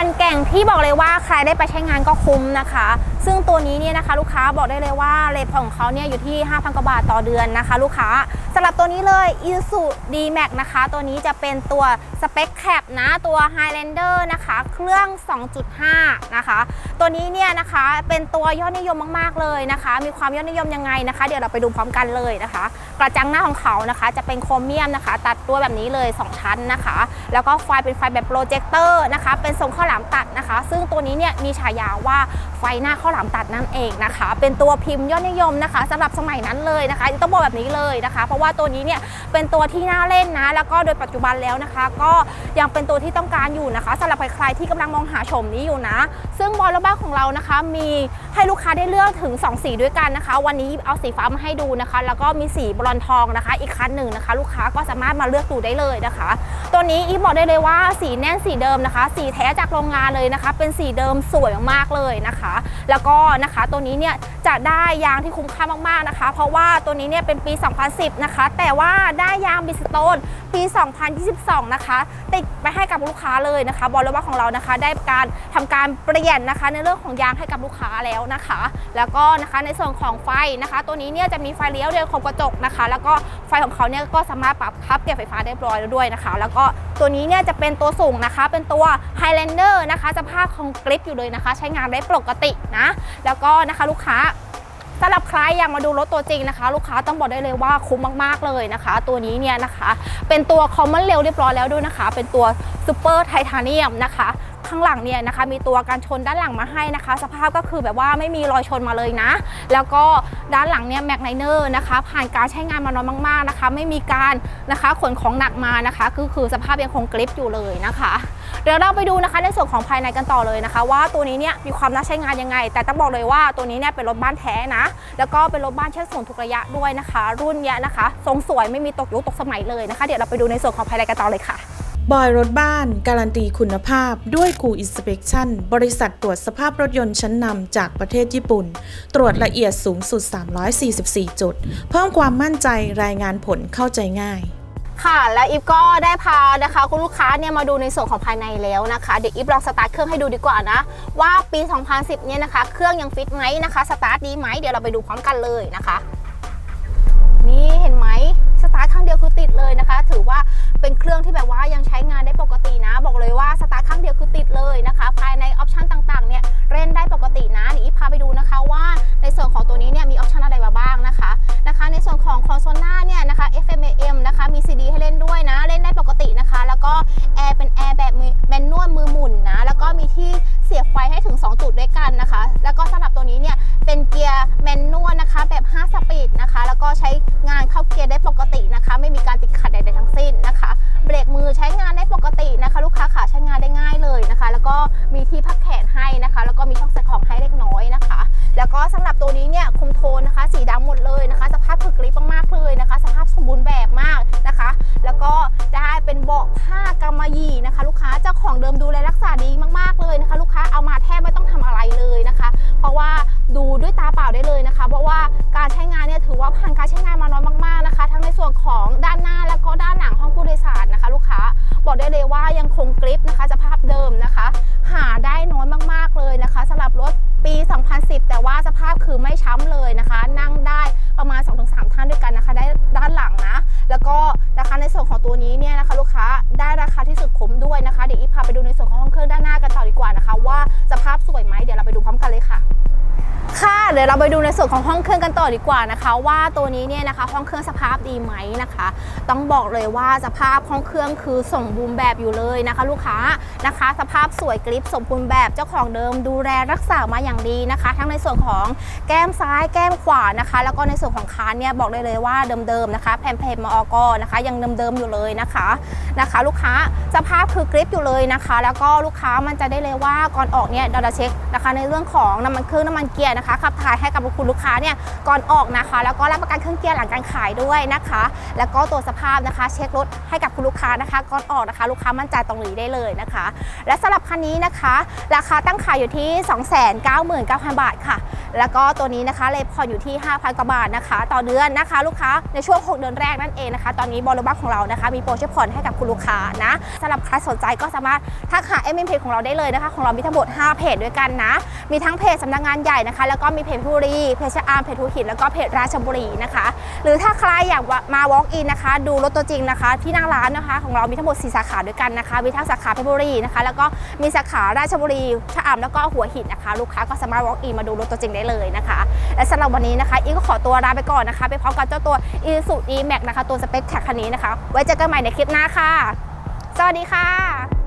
ันแก่งที่บอกเลยว่าใครได้ไปใช้งานก็คุ้มนะคะ ซึ่งตัวนี้เนี่ยนะคะลูกค้าบอกได้เลยว่าเรทของเขาเนี่ยอยู่ที่ 5,000 กว่าบาทต่อเดือนนะคะ ลูกค้าสำหรับตัวนี้เลย i s u D-Max นะคะ ตัวนี้จะเป็นตัวสเปคแคปนะตัว Highlander นะคะ เครื่อง 2.5 นะคะ ตัวนี้เนี่ยนะคะเป็นตัวยอดนิยมมากๆเลยนะคะ มีความยอดนิยมยังไงนะคะ เดี๋ยวเราไปดูพร้อมกันเลยนะคะ กระจังหน้าของเขานะคะ จะเป็นโครเมียมนะคะ ตัดตัวแบบนี้เลย 2 ชั้นนะคะ แล้วก็ไฟเป็นไฟแบบโปรเจคเตอร์นะคะ เป็นทรงข้าวหลามตัดนะคะ ซึ่งตัวนี้เนี่ยมีฉายาว่า ไฟหน้าข้าวหลามตัดนั่นเองนะคะ เป็นตัวพิมพ์ยอดนิยมนะคะสำหรับสมัยนั้นเลยนะคะต้องบอกแบบนี้เลยนะคะ เพราะว่าตัวนี้เนี่ยเป็นตัวที่น่าเล่นนะ แล้วก็โดยปัจจุบันแล้วนะคะ ก็ยังเป็นตัวที่ต้องการอยู่นะคะสำหรับใครๆที่กำลังมองหาชมนี้อยู่นะ ซึ่งบอลรบ้าของเรานะคะ มีให้ลูกค้าได้เลือกถึง 2 สีด้วยกันนะคะ วันนี้เอาสีฟ้ามาให้ดูนะคะ แล้วก็มีสีบรอนทองนะคะ อีกคันหนึ่งนะคะ ลูกค้าก็สามารถมาเลือกดูได้เลยนะคะ ตัวนี้อีฟบอกได้เลยว่าสีแน่นสีเดิมนะคะ สีแท้จากโรงงานเลยนะคะ เป็นสีเดิมสวยมากๆเลยนะคะแล้วก็นะคะตัวนี้เนี่ยจะได้ยางที่คุ้มค่ามากๆนะคะ เพราะว่าตัวนี้เนี่ยเป็นปี 2010 นะคะ แต่ว่าได้ยางบิสโตนปี 2022 นะคะ ติดไปให้กับลูกค้าเลยนะคะ บอลรถบ้าของเรานะคะ ได้การทำการเปลี่ยนนะคะ ในเรื่องของยางให้กับลูกค้าแล้วนะคะ แล้วก็นะคะในส่วนของไฟนะคะ ตัวนี้เนี่ยจะมีไฟเลี้ยวเดินครบกระจกนะคะ แล้วก็ไฟของเขาเนี่ยก็สามารถปรับพับเก็บไฟฟ้าได้เรียบร้อยแล้วด้วยนะคะ แล้วก็ ตัวนี้เนี่ยจะเป็นตัวสูงนะคะ เป็นตัว Highlander นะคะสภาพของกริปอยู่เลยนะคะ ใช้งานได้ปกตินะ แล้วก็นะคะลูกค้าสำหรับใครอยากมาดูรถตัวจริงนะคะ ลูกค้าต้องบอกได้เลยว่าคุ้มมากๆเลยนะคะ ตัวนี้เนี่ยนะคะ เป็นตัวคอมมอนเร็วเรียบร้อยแล้วด้วยนะคะ เป็นตัวซูเปอร์ไทเทเนียมนะคะ ข้างหลังเนี่ยนะคะ มีตัวการชนด้านหลังมาให้นะคะ สภาพก็คือแบบว่าไม่มีรอยชนมาเลยนะ แล้วก็ด้านหลังเนี่ยแม็กไนเนอร์นะคะผ่านการใช้งานมาน้อยมากๆนะคะ ไม่มีการนะคะขนของหนักมานะคะคือคือสภาพยังคงกริปอยู่เลยนะคะเดี๋ยวเราไปดูนะคะในส่วนของภายในกันต่อเลยนะคะ ว่าตัวนี้เนี่ยมีความน่าใช้งานยังไง แต่ต้องบอกเลยว่าตัวนี้เนี่ยเป็นรถบ้านแท้นะ แล้วก็เป็นรถบ้านเช็คส่งทุกระยะด้วยนะคะ รุ่นเนี้ยนะคะ ทรงสวยไม่มีตกยุคตกสมัยเลยนะคะ เดี๋ยวเราไปดูในส่วนของภายในกันต่อเลยค่ะ บอยรถบ้าน การันตีคุณภาพด้วยกูอินสเป t ชั่นบริษัทตรวจสภาพรถยนต์ชั้นนำจากประเทศญี่ปุ่น ตรวจละเอียดสูงสุด 344 จุด เพิ่มความมั่นใจรายงานผลเข้าใจง่ายค่ะและอีฟก็ได้พานะคะคุณลูกค้าเนี่ยมาดูในส่วนของภายในแล้วนะคะเดี๋ยวอีฟลองสตาร์ทเครื่องให้ดูดีกว่านะ ว่าปี 2010 เนี่ยนะคะ เครื่องยังฟิตไหมนะคะสตาร์ทดีไหมเดี๋ยวเราไปดูพร้อมกันเลยนะคะ 2 จุดด้วยกันนะคะ แล้วก็สำหรับตัวนี้เนี่ยเป็นเกียร์แมนนวลนะคะแบบ 5สป นี้เนี่ยนะคะลูกค้าได้ราคาที่สุดคุ้มด้วยนะคะ เดี๋ยวอีพาไปดูในส่วนของห้องเครื่องด้านหน้ากันต่อดีกว่านะคะ ว่าสภาพสวยไหมเดี๋ยวเราไปดูพร้อมกันเลยค่ะ ค่ะ เดี๋ยวเราไปดูใน ส่วนของห้องเครื่องกันต่อดีกว่านะคะ ว่าตัวนี้เนี่ยนะคะ ห้องเครื่องสภาพดีไหมนะคะ ต้องบอกเลยว่าสภาพห้องเครื่องคือสมบูรณ์แบบอยู่เลยนะคะ ลูกค้านะคะ สภาพสวยกริปสมบูรณ์แบบเจ้าของเดิมดูแลรักษามาอย่างดีนะคะ ทั้งในส่วนของแก้มซ้ายแก้มขวานะคะ แล้วก็ในส่วนของคานเนี่ยบอกได้เลยว่าเดิมๆนะคะ แผ่นเพจมอกนะคะ ยังเดิมๆอยู่เลยนะคะนะคะ ลูกค้าสภาพคือกริปอยู่เลยนะคะ แล้วก็ลูกค้ามันจะได้เลยว่าก่อนออกเนี่ยเราจะเช็คนะคะ ในเรื่องของน้ำมันเครื่องน้ำมันเกียร์นะคะขับถ่ายให้กับคุณลูกค้าเนี่ยก่อนออกนะคะ แล้วก็รับประกันเครื่องเกียร์หลังการขายด้วยนะคะ แล้วก็ตัวจสภาพนะคะ เช็ครถให้กับคุณลูกค้านะคะ ก่อนออกนะคะ ลูกค้ามั่นใจตรงนี้ได้เลยนะคะ และสำหรับคันนี้นะคะ ราคาตั้งขายอยู่ที่ 299,000 บาทค่ะ แล้วก็ตัวนี้นะคะเลยผ่อนอยู่ที่ 5,000กว่าบาทนะคะ ต่อเดือนนะคะ ลูกค้าในช่วง 6 เดือนแรกนั่นเองนะคะ ตอนนี้บริบักของเรานะคะ มีโปรช่วยผ่อนให้กับคุณลูกค้านะสำหรับใครสนใจก็สามารถทักหาเอ็มเพจของเราได้เลยนะคะ ของเรามีทั้งหมด 5 เพจด้วยกันนะ มีทั้งเพจสำนักงานใหญ่นะคะ แล้วก็มีเพจเพชรบุรีเพชะอามเพจทุหินแล้วก็เพจรราชบุรีนะคะ หรือถ้าใครอยากมา walk in นะคะ ดูรถตัวจริงนะคะ ที่หนั่งร้านนะคะ ของเรามีทั้งหมด 4 สาขาด้วยกันนะคะ มีทั้งสาขาเพชรบุรีนะคะ แล้วก็มีสาขาราชบุรีชะอำแล้วก็หัวหินนะคะ ลูกค้าก็สามารถ walk in มาดูรถตัวจริงได้เลยนะคะ และสำหรับวันนี้นะคะอีก็ขอตัวลาไปก่อนนะคะ ไปพร้อมกับเจ้าตัว i s u e max นะคะ ตัวสเปคแท็กคันนี้นะคะ ไว้เจอกันใหม่ในคลิปหน้าค่ะ สวัสดีค่ะ